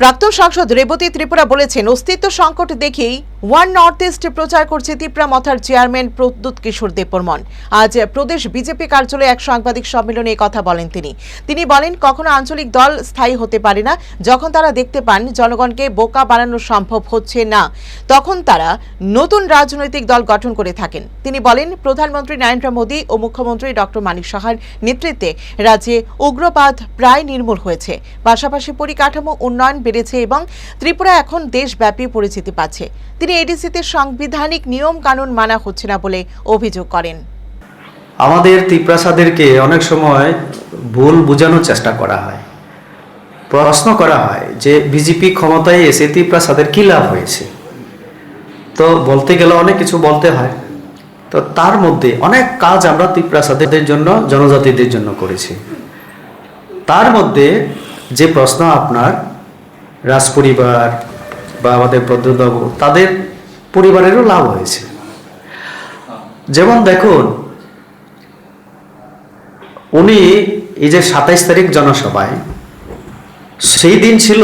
প্রাক্তন সাংসদ রেবতী ত্রিপুরা বলেছেন, অস্তিত্ব সংকট দেখেই ওয়ান নর্থ ইস্ট প্রচার করছে ত্রিপুরা মথার চেয়ারম্যান প্রদ্যুৎ কিশোর দেববর্মন। আজ প্রদেশ বিজেপি কার্যালয়ে এক সাংবাদিক সম্মেলনে কথা বলেন তিনি। তিনি বলেন, কখনো আঞ্চলিক দল স্থায়ী হতে পারে না। যখন তারা দেখতে পান জনগণকে বোকা বানানো সম্ভব হচ্ছে না, তখন তারা নতুন রাজনৈতিক দল গঠন করে থাকেন। তিনি বলেন, প্রধানমন্ত্রী নরেন্দ্র মোদী ও মুখ্যমন্ত্রী ডক্টর মানিক সাহার নেতৃত্বে রাজ্যে উগ্রবাদ প্রায় নির্মূল হয়েছে। পাশাপাশি পরিকাঠামো উন্নয়ন বেড়েছে এবং ত্রিপুরা এখন দেশব্যাপী পরিচিতি পাচ্ছে। তিনি এডিসিতে সাংবিধানিক নিয়ম কানুন মানা হচ্ছে না বলে অভিযোগ করেন। আমাদের ত্রিপ্রাসাদেরকে অনেক সময় ভুল বোঝানোর চেষ্টা করা হয়। প্রশ্ন করা হয় যে বিজেপি ক্ষমতায় এসে ত্রিপ্রাসাদের কী লাভ হয়েছে? তো বলতে গেলে অনেক কিছু বলতে হয়। তো তার মধ্যে অনেক কাজ আমরা ত্রিপ্রাসাদের জন্য, জনজাতিদের জন্য করেছি। তার মধ্যে যে প্রশ্ন আপনার রাজপরিবার বা আমাদের প্রদ্যুৎবাবু তাদের পরিবারেরও লাভ হয়েছে। যেমন দেখুন উনি এই যে সাতাইশ তারিখ জনসভায় সেই দিন ছিল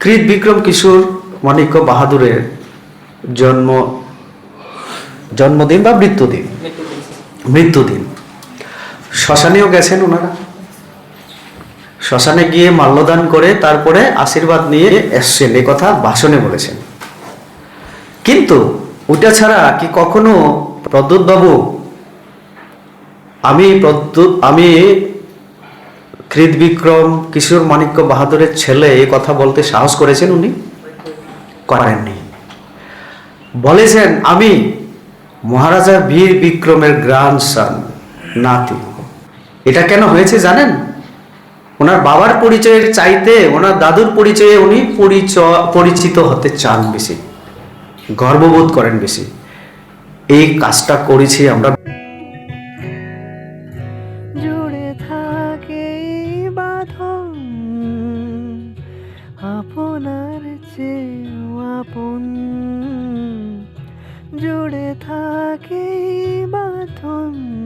কৃত বিক্রম কিশোর মাণিক্য বাহাদুরের জন্ম জন্মদিন বা মৃত্যুদিন। মৃত্যুদিন। শ্মশানেও গেছেন ওনারা শ্মশানে গিয়ে মাল্যদান করে তারপরে আশীর্বাদ নিয়ে এসছেন। এ কথা ভাষণে বলেছেন। কিন্তু ওটা ছাড়া কি কখনো প্রদ্যুৎ বাবু আমি প্রদ্যুৎ, আমি কৃত বিক্রম কিশোর মাণিক্য বাহাদুরের ছেলে এ কথা বলতে সাহস করেছেন উনি? করেননি। বলেছেন, আমি মহারাজা বীর বিক্রমের গ্র্যান্ড সান নাতি। এটা কেন হয়েছে জানেন? ওনার বাবার পরিচয়ের চাইতে ওনার দাদুর পরিচয়ে উনি পরিচয় পরিচিত হতে চান বেশি। গর্ববোধ করেন বেশি। এই কাজটা করেছি আমরা। জুড়ে থাকে বাঁধন, আপনার আপন।